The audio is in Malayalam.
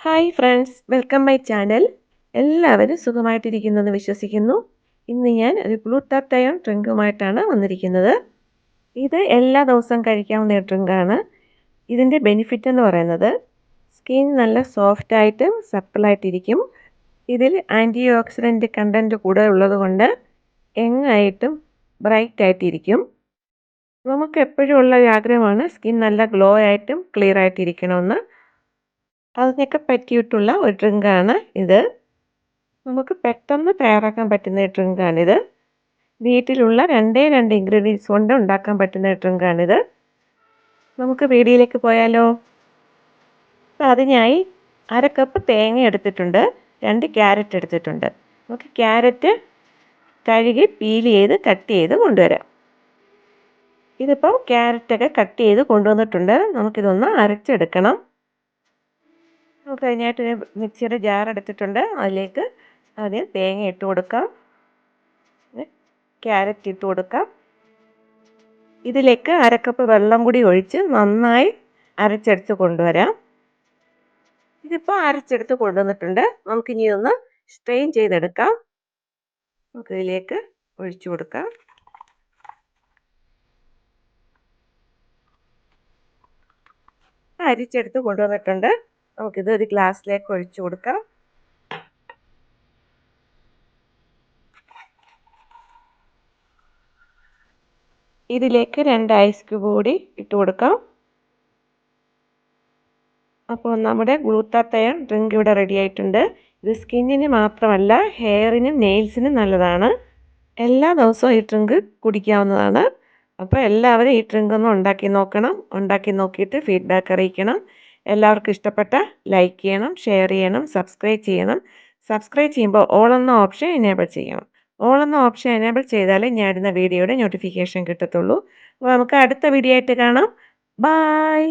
Hi friends welcome my channel എല്ലാവരും സുഖമായിട്ടിരിക്കുന്നെന്ന് വിശ്വസിക്കുന്നു. ഇന്ന് ഞാൻ ഒരു ഗ്ലൂട്ടാത്തയോൺ ഡ്രിങ്കുമായിട്ടാണ് വന്നിരിക്കുന്നത്. ഇത് എല്ലാ ദിവസവും കഴിക്കാവുന്ന ഡ്രിങ്കാണ്. ഇതിന്റെ ബെനിഫിറ്റ് എന്ന് പറയുന്നത് സ്കിൻ നല്ല സോഫ്റ്റായിട്ടും സപ്പിളായിട്ടിരിക്കും ഇതിൽ ആന്റി ഓക്സിഡന്റ് കണ്ടന്റ് കൂടെ ഉള്ളതുകൊണ്ട് എങ്ങായിട്ടും ബ്രൈറ്റ് ആയിട്ടിരിക്കും. നമുക്ക് എപ്പോഴും ഉള്ള ഒരു ആഗ്രഹമാണ് സ്കിൻ നല്ല ഗ്ലോ ആയിട്ടും ക്ലിയർ ആയിട്ടിരിക്കണമെന്ന്. അതിനൊക്കെ പറ്റിയിട്ടുള്ള ഒരു ഡ്രിങ്കാണ് ഇത്. നമുക്ക് പെട്ടെന്ന് തയ്യാറാക്കാൻ പറ്റുന്ന ഡ്രിങ്കാണിത്. വീട്ടിലുള്ള രണ്ടേ രണ്ട് ഇൻഗ്രീഡിയൻസ് കൊണ്ട് ഉണ്ടാക്കാൻ പറ്റുന്ന ഡ്രിങ്കാണിത്. നമുക്ക് വീഡിയോയിലേക്ക് പോയാലോ? അപ്പോൾ അതിനായി അര കപ്പ് തേങ്ങ എടുത്തിട്ടുണ്ട്. രണ്ട് ക്യാരറ്റ് എടുത്തിട്ടുണ്ട്. നമുക്ക് ക്യാരറ്റ് കഴുകി പീൽ ചെയ്ത് കട്ട് ചെയ്ത് കൊണ്ടുവരാം. ഇതിപ്പോൾ ക്യാരറ്റൊക്കെ കട്ട് ചെയ്ത് കൊണ്ടുവന്നിട്ടുണ്ട്. നമുക്കിതൊന്ന് അരച്ചെടുക്കണം. അതിനായിട്ട് ഒരു മിക്സിയുടെ ജാർ എടുത്തിട്ടുണ്ട്. അതിലേക്ക് ആദ്യം തേങ്ങ ഇട്ട് കൊടുക്കാം. ക്യാരറ്റ് ഇട്ട് കൊടുക്കാം. ഇതിലേക്ക് അരക്കപ്പ് വെള്ളം കൂടി ഒഴിച്ച് നന്നായി അരച്ചെടുത്ത് കൊണ്ടുവരാം. ഇതിപ്പോൾ അരച്ചെടുത്ത് കൊണ്ടുവന്നിട്ടുണ്ട്. നമുക്കിനി ഒന്ന് സ്ട്രെയിൻ ചെയ്തെടുക്കാം. നമുക്ക് ഇതിലേക്ക് ഒഴിച്ചു കൊടുക്കാം. അരിച്ചെടുത്ത് കൊണ്ടുവന്നിട്ടുണ്ട്. നമുക്കിത് ഒരു ഗ്ലാസ്സിലേക്ക് ഒഴിച്ചു കൊടുക്കാം. ഇതിലേക്ക് രണ്ട് ഐസ് ക്യൂബ് കൂടി ഇട്ട് കൊടുക്കാം. അപ്പോൾ നമ്മുടെ ഗ്ലൂത്താത്തയൺ ഡ്രിങ്ക് ഇവിടെ റെഡി ആയിട്ടുണ്ട്. ഇത് സ്കിന്നിന് മാത്രമല്ല ഹെയറിനും നെയിൽസിനും നല്ലതാണ്. എല്ലാ ദിവസവും ഈ ഡ്രിങ്ക് കുടിക്കാവുന്നതാണ്. അപ്പോൾ എല്ലാവരും ഈ ഡ്രിങ്ക് ഒന്ന് ഉണ്ടാക്കി നോക്കണം. ഉണ്ടാക്കി നോക്കിയിട്ട് ഫീഡ്ബാക്ക് അറിയിക്കണം. എല്ലാവർക്കും ഇഷ്ടപ്പെട്ട ലൈക്ക് ചെയ്യണം ഷെയർ ചെയ്യണം സബ്സ്ക്രൈബ് ചെയ്യണം. സബ്സ്ക്രൈബ് ചെയ്യുമ്പോൾ ഓൾ എന്ന ഓപ്ഷൻ എനേബിൾ ചെയ്യണം. ഓൾ എന്ന ഓപ്ഷൻ എനേബിൾ ചെയ്താലേ ഞാൻ ഇടുന്ന വീഡിയോയുടെ നോട്ടിഫിക്കേഷൻ കിട്ടത്തുള്ളൂ. അപ്പോൾ നമുക്ക് അടുത്ത വീഡിയോ ആയിട്ട് കാണാം. ബായ്